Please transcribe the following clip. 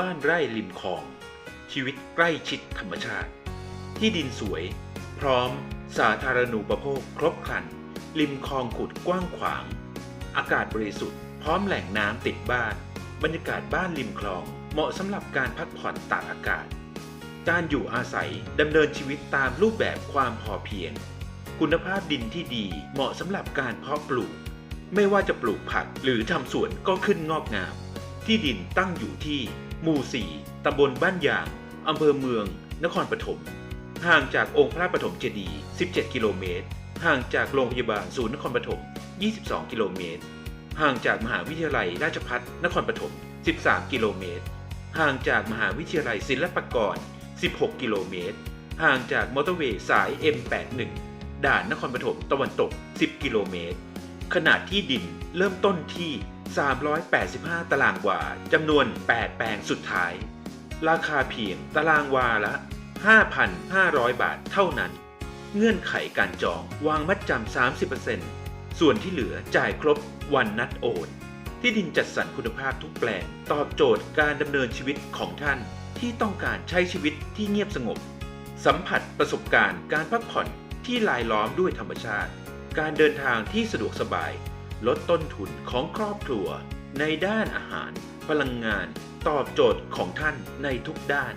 บ้านไร่ริมคลอง ชีวิตใกล้ชิดธรรมชาติ ที่ดินสวย พร้อม สาธารณูปโภคครบครัน ริมคลองขุดกว้างขวาง อากาศบริสุทธิ์พร้อมแหล่งน้ำติดบ้าน บรรยากาศบ้านริมคลอง เหมาะสำหรับการพักผ่อนตากอากาศ การอยู่อาศัยดำเนินชีวิตตามรูปแบบความพอเพียง คุณภาพดินที่ดีเหมาะสำหรับการเพาะปลูก ไม่ว่าจะปลูกผักหรือทำสวนก็ขึ้นงอกงามที่ดินตั้งอยู่ที่ หมู่ 4 ตำบลบ้านยาง อำเภอเมือง นครปฐม ห่างจากองค์พระปฐมเจดีย์ 17 กิโลเมตร ห่างจากโรงพยาบาลศูนย์นครปฐม 22 กิโลเมตร ห่างจากมหาวิทยาลัยราชภัฏนครปฐม 13 กิโลเมตร ห่างจากมหาวิทยาลัยศิลปากร 16 กิโลเมตร ห่างจากมอเตอร์เวย์สาย M81 ด่านนครปฐมตะวันตก 10 กิโลเมตร ขนาดที่ดินเริ่มต้นที่ 385 ตารางวาจำนวน 8 แปลงสุดท้าย ราคาเพียงตารางวาละ 5,500 บาทเท่านั้น เงื่อนไขการจองวางมัดจำ 30%ส่วนที่เหลือจ่ายครบวันนัดโอนที่ดินจัดสรรคุณภาพทุกแปลง ตอบโจทย์การดำเนินชีวิตของท่านที่ต้องการใช้ชีวิตที่เงียบสงบ สัมผัสประสบการณ์การพักผ่อนที่ลายล้อมด้วยธรรมชาติ การเดินทางที่สะดวกสบาย ลดต้นทุนของครอบครัว ในด้านอาหาร พลังงาน ตอบโจทย์ของท่านในทุกด้าน